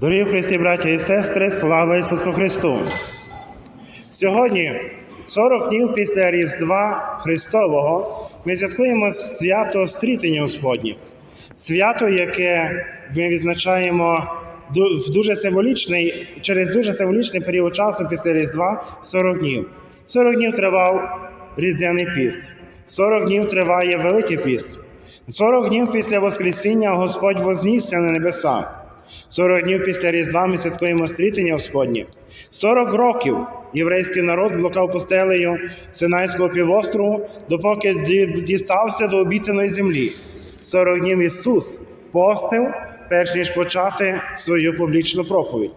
Дорогі Христі, браті і сестри, слава Ісусу Христу! Сьогодні, 40 днів після Різдва Христового, ми святкуємо свято Стрітення Господнє. Свято, яке ми відзначаємо в дуже символічний, через дуже символічний період часу після Різдва 40 днів. 40 днів тривав Різдвяний піст, 40 днів триває Великий піст. 40 днів після Воскресіння Господь вознісся на небеса. 40 днів після Різдва ми святкуємо стрітення Господнє. 40 років єврейський народ блукав пустелею Синайського півострову, допоки дістався до обіцяної землі. 40 днів Ісус постив, перш ніж почати свою публічну проповідь.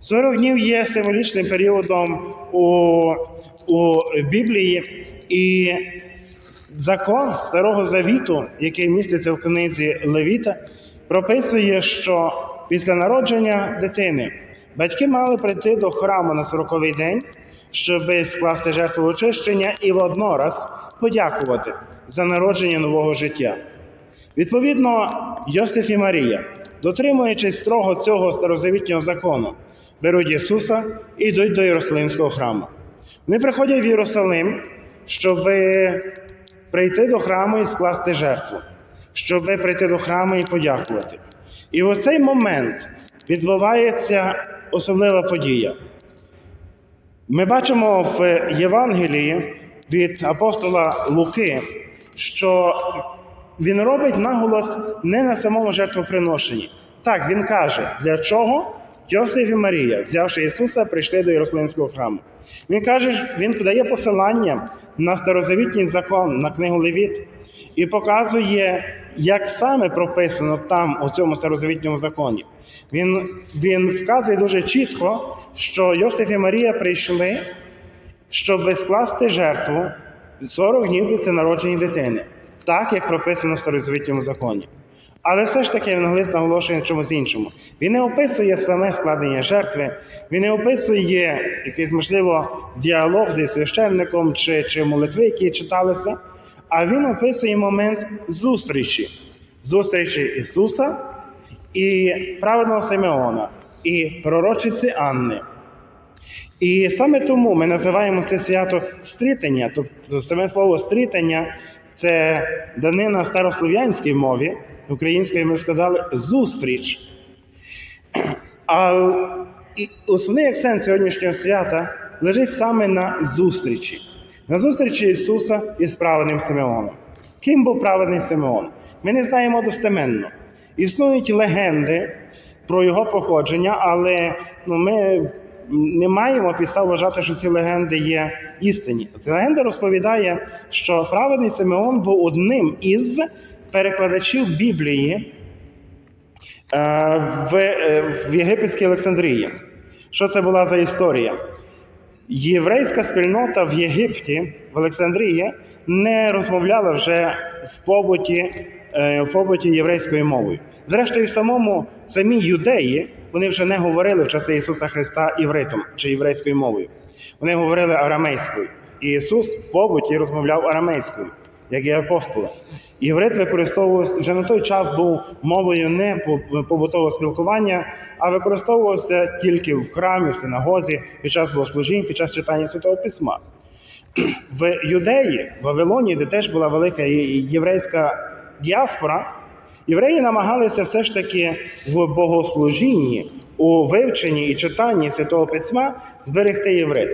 40 днів є символічним періодом у, у Біблії, і закон Старого Завіту, який міститься в книзі Левіта, прописує, що після народження дитини батьки мали прийти до храму на 40-й день, щоб скласти жертву очищення і воднораз подякувати за народження нового життя. Відповідно, Йосиф і Марія, дотримуючись строго цього старозавітнього закону, беруть Ісуса і йдуть до Єрусалимського храму. Вони приходять в Єрусалим, щоб прийти до храму і скласти жертву, щоб прийти до храму і подякувати. І в цей момент відбувається особлива подія. Ми бачимо в Євангелії від апостола Луки, що він робить наголос не на самому жертвоприношенні. Так, він каже, для чого Йосиф і Марія, взявши Ісуса, прийшли до Єрусалимського храму. Він каже, він подає посилання на старозавітній закон, на книгу Левіт, і показує, як саме прописано там, у цьому старозавітньому законі. Він, він вказує дуже чітко, що Йосиф і Марія прийшли, щоб скласти жертву 40 днів після народження дитини, так як прописано в старозавітньому законі. Але все ж таки Євангелист наголошує на чомусь іншому. Він не описує саме складення жертви, він не описує якийсь, можливо, діалог зі священником чи, чи молитви, які читалися, а він описує момент зустрічі, зустрічі Ісуса і праведного Симеона, і пророчиці Анни. І саме тому ми називаємо це свято стрітення. Тобто саме слово стрітення це данина старослов'янській мові, українською ми сказали зустріч. А основний акцент сьогоднішнього свята лежить саме на зустрічі, на зустрічі Ісуса із праведним Симеоном. Ким був праведний Симеон? Ми не знаємо достеменно. Існують легенди про його походження, але ну, ми не маємо підстав вважати, що ці легенди є істинні. Ця легенда розповідає, що праведний Симеон був одним із перекладачів Біблії е, в, е, в Єгипетській Олександрії. Що це була за історія? Єврейська спільнота в Єгипті, в Олександрії, не розмовляла вже в побуті, е, в побуті єврейською мовою. Зрештою, в самому в самій юдеї вони вже не говорили в часи Ісуса Христа івритом чи єврейською мовою. Вони говорили арамейською. І Ісус в побуті розмовляв арамейською, як і апостоли. Єврит використовувався вже на той час був мовою не по- побутового спілкування, а використовувався тільки в храмі, в синагозі, під час богослужінь, під час читання Святого Письма. В Юдеї, в Вавилоні, де теж була велика єврейська діаспора, євреї намагалися все ж таки в богослужінні, у вивченні і читанні Святого Письма зберегти єврит.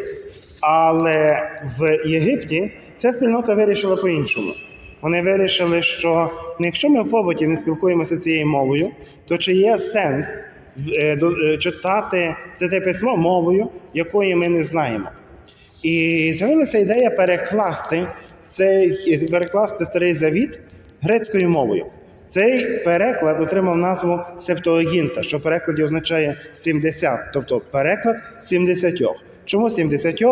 Але в Єгипті ця спільнота вирішила по-іншому. Вони вирішили, що якщо ми в побуті не спілкуємося цією мовою, то чи є сенс е, е, читати Святе Письмо мовою, якої ми не знаємо? І з'явилася ідея перекласти цей перекласти старий завіт грецькою мовою. Цей переклад отримав назву Септуагінта, що в перекладі означає 70, тобто переклад 70. Чому 70?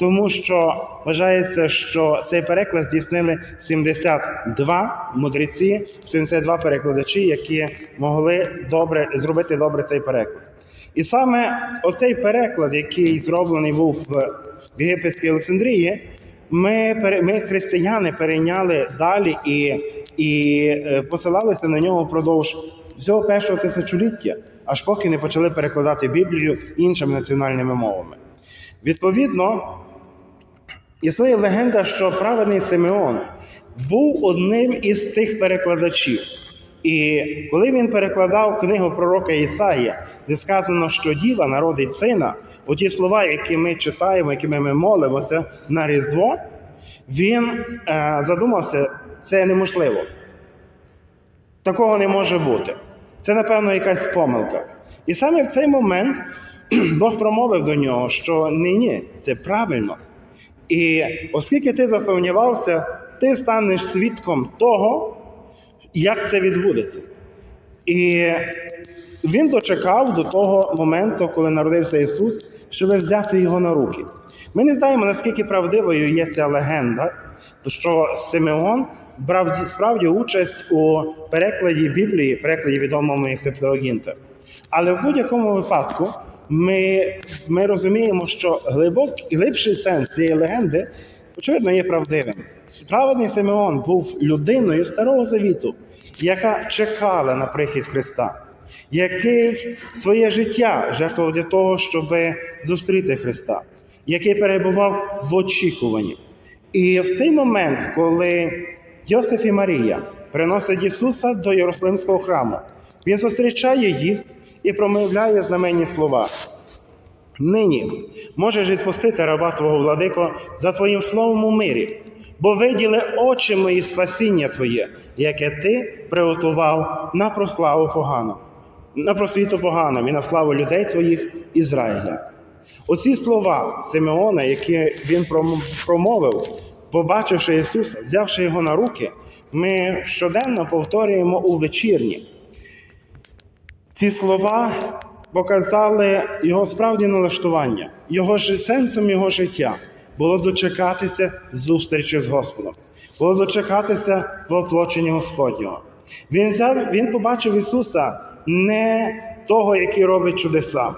Тому що вважається, що цей переклад здійснили 72 мудреці, 72 перекладачі, які могли добре зробити добре цей переклад. І саме оцей переклад, який зроблений був в Єгипетській Олександрії, ми, ми християни перейняли далі і, і е, посилалися на нього впродовж всього першого тисячоліття. аж поки не почали перекладати Біблію іншими національними мовами. Відповідно, існує легенда, що праведний Симеон був одним із тих перекладачів. І коли він перекладав книгу пророка Ісаїя, де сказано, що діва народить сина, оті слова, які ми читаємо, якими ми молимося на Різдво, він е, задумався, це неможливо. Такого не може бути. Це, напевно, якась помилка. І саме в цей момент Бог промовив до нього, що ні, ні, це правильно. І оскільки ти засумнівався, ти станеш свідком того, як це відбудеться. І він дочекав до того моменту, коли народився Ісус, щоб взяти його на руки. Ми не знаємо, наскільки правдивою є ця легенда, що Симеон брав справді участь у перекладі Біблії, перекладі відомому як. Але в будь-якому випадку ми, ми розуміємо, що глибокий, глибший сенс цієї легенди, очевидно, є правдивим. Справедний Симеон був людиною Старого Завіту, яка чекала на прихід Христа, який своє життя жертвував для того, щоб зустріти Христа, який перебував в очікуванні. І в цей момент, коли Йосиф і Марія приносять Ісуса до Єрусалимського храму, Він зустрічає їх і промовляє знаменні слова. Нині можеш відпустити раба Твого владико за Твоїм словом у мирі, бо виділи очі мої спасіння Твоє, яке Ти приготував на прославу погану, на просвіту поганом і на славу людей Твоїх Ізраїля. Оці слова Симеона, які він промовив, побачивши Ісуса, взявши його на руки, ми щоденно повторюємо у вечірні. Ці слова показали його справді налаштування, його ж- сенсом його життя було дочекатися зустрічі з Господом, було дочекатися воплочення Господнього. Він взяв, він побачив Ісуса не того, який робить чудеса.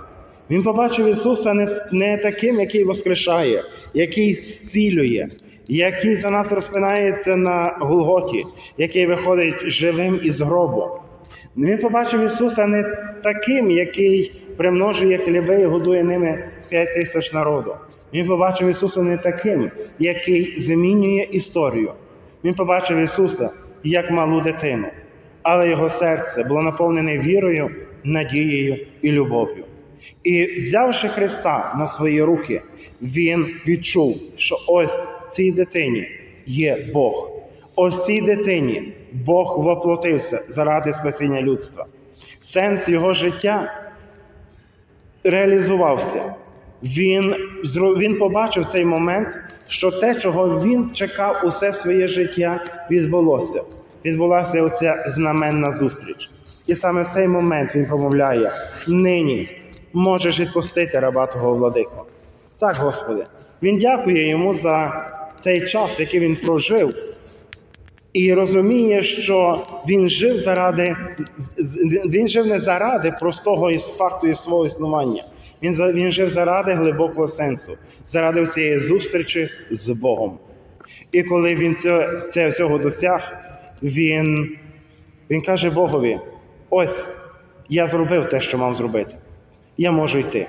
Він побачив Ісуса не, не таким, який воскрешає, який зцілює, який за нас розпинається на Голготі, який виходить живим із гробу. Він побачив Ісуса не таким, який примножує хліби і годує ними п'ять тисяч народу. Він побачив Ісуса не таким, який змінює історію. Він побачив Ісуса як малу дитину, але його серце було наповнене вірою, надією і любов'ю. І взявши Христа на свої руки, він відчув, що ось цій дитині є Бог. Ось цій дитині Бог воплотився заради спасіння людства. Сенс його життя реалізувався. Він, він побачив цей момент, що те, чого він чекав усе своє життя, відбулося. Відбулася оця знаменна зустріч. І саме в цей момент він промовляє: нині можеш відпустити раба того владико. Так, Господи, він дякує йому за цей час, який він прожив, і розуміє, що він жив заради він жив не заради простого із факту із свого існування. Він він жив заради глибокого сенсу, заради цієї зустрічі з Богом. І коли він це- цього досяг, він, він каже Богові: ось я зробив те, що мав зробити. Я можу йти.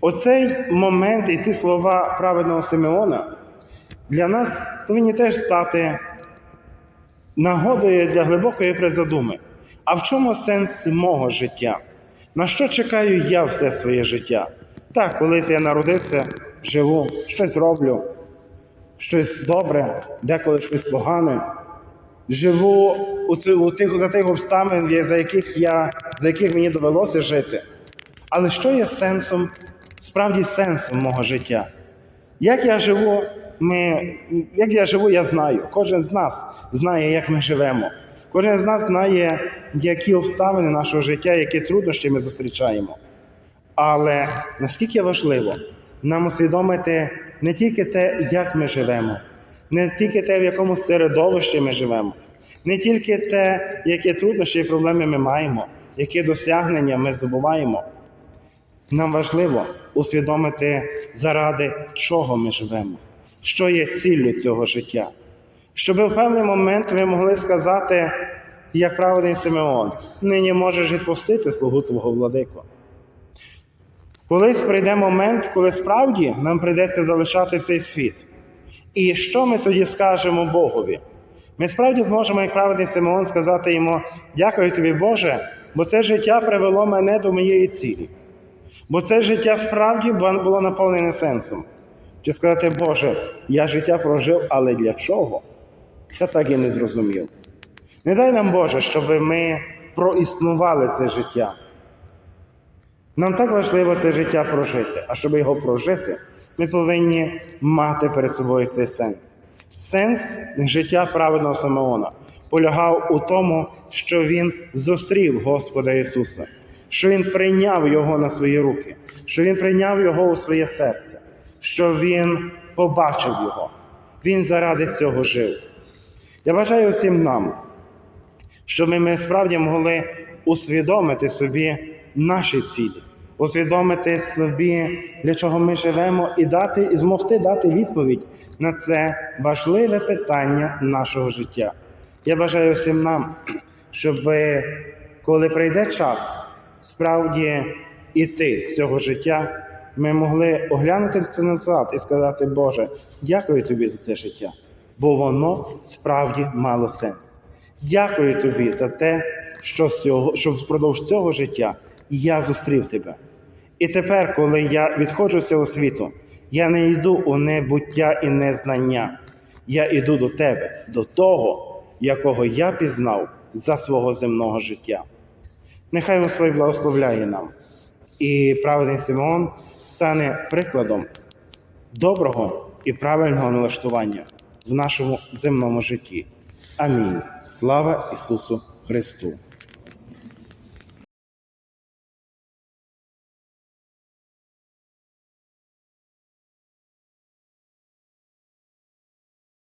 Оцей момент і ці слова праведного Симеона для нас повинні теж стати нагодою для глибокої призадуми. А в чому сенс мого життя? На що чекаю я все своє життя? Так, колись я народився, живу, щось роблю, щось добре, деколи щось погане. Живу у, тих, за тих обставин, за яких, я, за яких мені довелося жити. Але що є сенсом, справді сенсом мого життя? Як я живу, ми, як я живу, я знаю. Кожен з нас знає, як ми живемо. Кожен з нас знає, які обставини нашого життя, які труднощі ми зустрічаємо. Але наскільки важливо нам усвідомити не тільки те, як ми живемо, не тільки те, в якому середовищі ми живемо, не тільки те, які труднощі і проблеми ми маємо, які досягнення ми здобуваємо. Нам важливо усвідомити, заради чого ми живемо, що є ціллю цього життя. Щоб в певний момент ми могли сказати: як праведний Симеон, нині можеш відпустити слугу твого владико. Колись прийде момент, коли справді нам прийдеться залишати цей світ. І що ми тоді скажемо Богові? Ми справді зможемо, як праведний Симеон, сказати йому: Дякую тобі, Боже, бо це життя привело мене до моєї цілі. Бо це життя справді було наповнене сенсом. Чи сказати, Боже, я життя прожив, але для чого? Я так і не зрозумів. Не дай нам, Боже, щоб ми проіснували це життя. Нам так важливо це життя прожити, а щоб його прожити, ми повинні мати перед собою цей сенс. Сенс життя праведного Симеона полягав у тому, що він зустрів Господа Ісуса, що Він прийняв Його на свої руки, що Він прийняв Його у своє серце, що Він побачив Його. Він заради цього жив. Я бажаю всім нам, щоб ми справді могли усвідомити собі наші цілі, усвідомити собі, для чого ми живемо, і дати, і змогти дати відповідь на це важливе питання нашого життя. Я бажаю всім нам, щоб коли прийде час справді іти з цього життя, ми могли оглянути це назад і сказати, Боже, дякую тобі за це життя, бо воно справді мало сенс. Дякую тобі за те, що, з цього, що впродовж цього життя я зустрів тебе. І тепер, коли я відходжу з цього світу, я не йду у небуття і незнання. Я йду до тебе, до того, якого я пізнав за свого земного життя. Нехай Господь благословляє нам. І праведний Симеон стане прикладом доброго і правильного налаштування в нашому земному житті. Амінь. Слава Ісусу Христу!